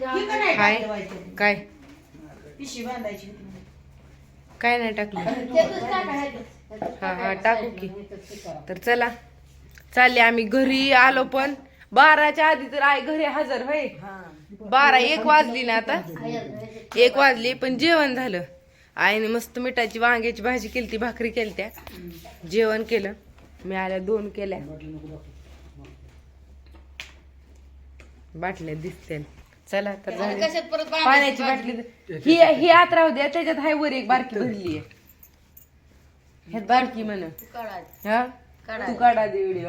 नाही काय? काय? पिशवी बांधायची होती. काय नाही टाकलं? हा हा टाकू की. तर चला. चालले आम्ही घरी आलो पण बाराच्या आधी तर आई घरी हजर होय? हा. बारा एक वाजली ना आता. एक वाजली पण जेवण झालं. आईने मस्त मिठाची वांग्याची भाजी केली ती भाकरी केलत्या जेवण केलं. मी आल्या दोन केल्या. बाटल्या दिसते चला तर झाले. कशात परत पाण्याची बाटली? दे. ही ही आत राहू द्या त्याच्यात हाय वर एक बारकी भरली आहे ह्यात बारकी म्हण. हा? तू काढा दे व्हिडिओ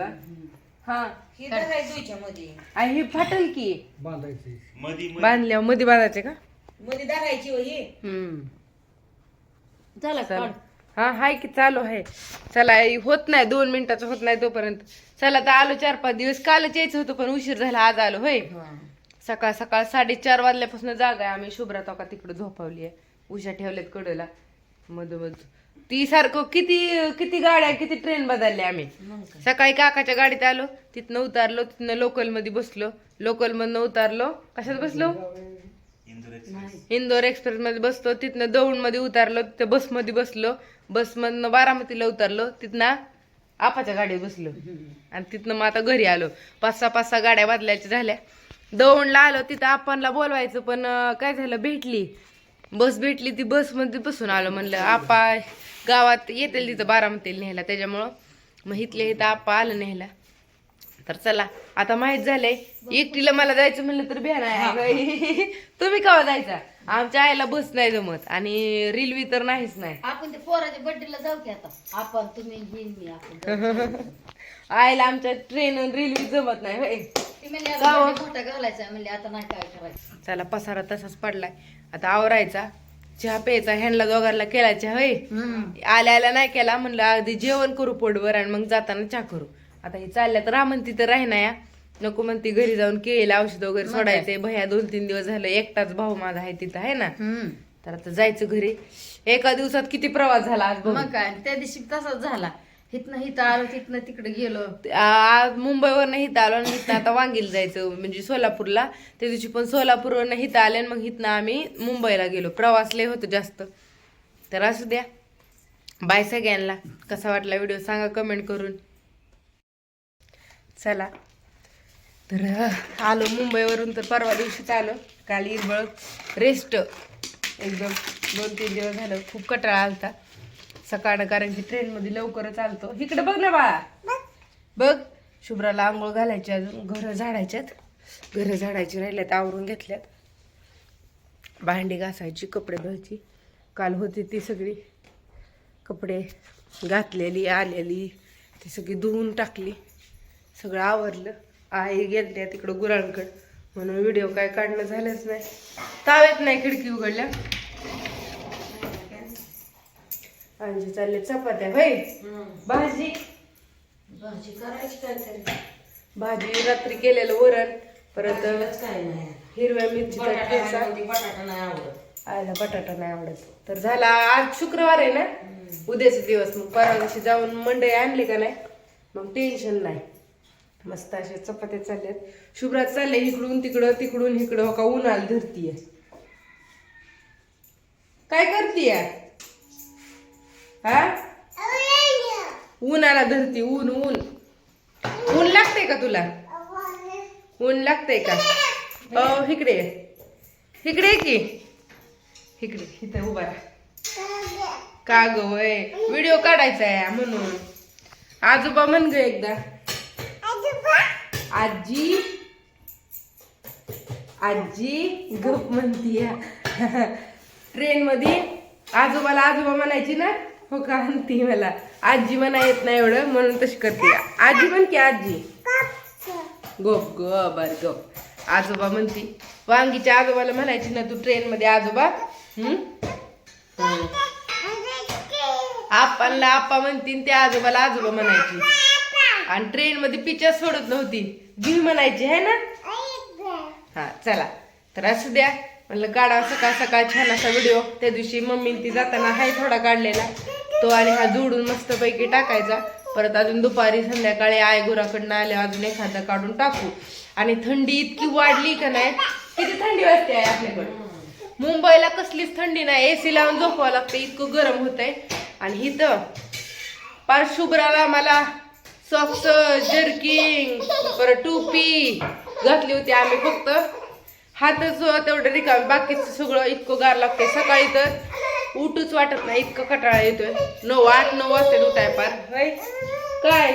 हा. ही धरायची दुईच्या मध्ये आणि ही फाटल की? बांधायचे. बांधल्यावर मध्ये बांधायचे का? मध्ये धरायची हो ही. हम्म. चला चला. हा हाय की चालू आहे. चला होत नाही दोन मिनिटाचं होत नाही तोपर्यंत. चला तर आलो चार पाच दिवस. कालच यायचं होतं पण उशीर झाला आज आलो होय? सकाळ सकाळ साडेचार वाजल्यापासून जागा आहे. आम्ही शुभ्रा का तिकडे झोपावली आहे. उशा ठेवल्यात कडला. मधोमध ती सारखं किती किती गाड्या किती ट्रेन बदलल्या आम्ही. सकाळी काकाच्या गाडीत आलो तिथनं उतारलो तिथनं लोकलमध्ये बसलो. लोकल मधनं उतारलो. कशात बसलो? इंदोर एक्सप्रेस. मध्ये बसतो तिथनं दौंडमध्ये उतारलो तिथं बसमध्ये बसलो. बस मधनं बारामतीला उतरलो तिथनं आपाच्या गाडीत बसलो. आणि तिथनं मग आता घरी आलो. पाच सहा पाच सहा गाड्या बदलायच्या झाल्या. दौंडला आलो तिथं आपणला बोलवायचं पण काय झालं भेटली. बस भेटली ती बसमध्ये बसून आलो म्हणलं आपा गावात येतील तिथं बारामतीला न्यायला त्याच्यामुळं. मग इथल्या इथं आपा आलं न्यायला. तर चला आता माहीत झालंय एकटीला मला जायचं म्हणलं तर बिहार आहे तुम्ही कवा जायचा? आमच्या आईला बस नाही जमत आणि रेल्वे तर नाहीच नाही. आपण ते पोराच्या बर्थडेला जाऊ की आता. आपण तुम्ही मी आपण आईला आमच्या ट्रेन रेल्वे जमत नाही होय. ती म्हणली का? आता birthday मोठा घालायचा? म्हणली आता नाही काय करायचं. चला पसारा तसाच पडलाय. आता आवरायचा. चहा प्यायचा ह्यांना दोघांना केला चहा होय आल्या आल्या नाही केला म्हणलं अगदी जेवण करू पोटभर आणि मग जाताना चहा करू. आता ही चालल्या तर रामन तिथं राहिना या नको म्हणती घरी जाऊन केलं औषध वगैरे सोडायचंय. भया दोन तीन दिवस झालं एकटाच भाऊ माझा आहे तिथं आहे ना? तर आता जायचं घरी. एका दिवसात किती प्रवास झाला आज मग काय? त्या दिवशी तसाच झाला. हिथनं हिथं आलो तिथनं तिकडे गेलो. आज मुंबईवरनं इथं आलो आणि आता वांगीला जायचं म्हणजे सोलापूरला. त्या दिवशी पण सोलापूरवरनं इथं आले आणि मग इथनं आम्ही मुंबईला गेलो. प्रवास लय होतो जास्त. तर असू द्या. बाय सगळ्यांना. कसा वाटला व्हिडिओ सांगा कमेंट करून. चला. तर आलो मुंबईवरून तर परवा दिवशीच आलो. काल इरबळ रेस्ट एकदम दोन तीन दिवस झालं खूप कटाळा आलता. सकाळनं कारण की ट्रेनमध्ये लवकरच आलतो. इकडे बघ ना बाळा. बघ शुभ्राला आंघोळ घालायची अजून घरं झाडायच्यात. घरं झाडायची राहिल्यात आवरून घेतल्यात. भांडी घासायची कपडे धुवायची. काल होती ती सगळी. कपडे घातलेली आलेली. ती सगळी धुवून टाकली. सगळं आवरलं. आई गेल्या तिकडं गुरांकड. म्हणून व्हिडिओ काय काढणं झालंच नाही. तावेत नाही खिडकी उघडल्या. आणि चालले चपात्या. होय भाजी. भाजी करायची काहीतरी. भाजी रात्री केलेलं वरण परत काय नाही. हिरव्या मिरचीचा ठेचा बटाटा बटाटा नाही आवडत. आयला बटाटा नाही आवडत. तर झाला आज शुक्रवार आहे ना? उद्याचे दिवस. मग परवा दिवशी जाऊन मंडई आणली का नाही? मग टेन्शन नाही. मस्त अशा चपात्या चालल्यात. शुभ्रात चालले इकडून तिकडं तिकडून इकडं. हो का का आल धरतीये. काय करतीय? हा? आला धरती ऊन ऊन. ऊन लागते का तुला? ऊन लागतंय का? हो इकडे इकडे ये की. इकडे इथं उभा राहा. का ग व्हिडिओ काढायचा आहे म्हणून. आजोबा म्हण ग एकदा. आजी आजी गप म्हणतीय. ट्रेन मध्ये आजोबाला आजोबा म्हणायची ना हो का? म्हणती मला. आजी म्हणा येत नाही एवढं म्हणून तशी करते. आजी म्हण की आजी. गप ग बर गप. आजोबा म्हणती वांगीच्या आजोबाला म्हणायची ना तू ट्रेन मध्ये आजोबा. हम्म? हम्म. आप्पांना आप्पा म्हणतीन त्या आजोबाला आजोबा म्हणायची. आणि ट्रेन मध्ये पिक्चर सोडत नव्हती. गी म्हणायची आहे ना? हा चला. तर असू द्या. म्हणलं काढा सकाळ सकाळ छान असा व्हिडिओ त्या दिवशी मम्मी ती जाताना हाय थोडा काढलेला. तो आणि हा जोडून मस्त पैकी टाकायचा. परत अजून दुपारी संध्याकाळी आय गुराकडनं आले अजून एखादा काढून टाकू. आणि थंडी इतकी वाढली का नाही? किती थंडी वाजते आहे आपल्याकडे? मुंबईला कसलीच थंडी नाही. एसी लावून झोपावं लागतं. इतकं गरम होतंय. आणि इथं पार शुभ्राला मला सॉक्स जर्किंग परत टोपी घातली होती आम्ही फक्त. हातच तेवढं रिकाम. बाकीचं सगळं इतकं गार लागतंय. सकाळी तर उठूच वाटत नाही इतकं कटाळा येतोय. नऊ आठ नऊ वाजता उठाय पार. होय? काय?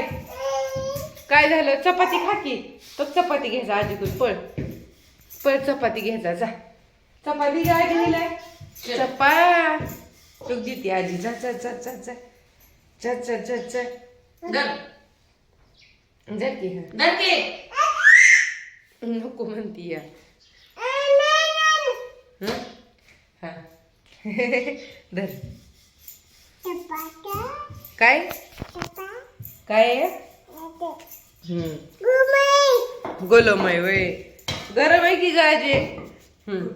काय झालं? चपाती खाकी तो चपाती घ्यायचा आजीकडून. पळ. पळ चपाती घ्यायचा जा चपाती काय घ्यायला चपा तू देते आजी. जा जा जा जा जा. जा जा जा जा धर जा की हा. धर की नको म्हणती या धर काय काय. गोलमय वय गरम आहे की गाजे हम्म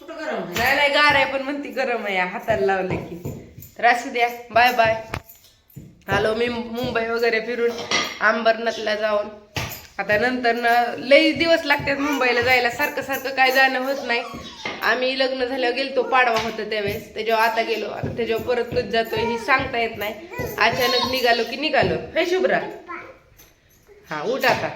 कुठं गरम? नाही नाही गार आहे पण म्हणती गरम आहे हाताला लावले की तर असू द्या बाय बाय आलो मी मुंबई वगैरे फिरून अंबरनाथला जाऊन. आता नंतर न लई दिवस लागतात मुंबईला जायला. सारखं सारखं काय जाणं होत नाही. आम्ही लग्न झाल्यावर गेलतो पाडवा होता त्यावेळेस. त्याच्यावर आता गेलो. आता त्याच्यावर परत कधी जातोय ही सांगता येत नाही. अचानक निघालो की निघालो. हे शुभ्रा. हा उठ आता.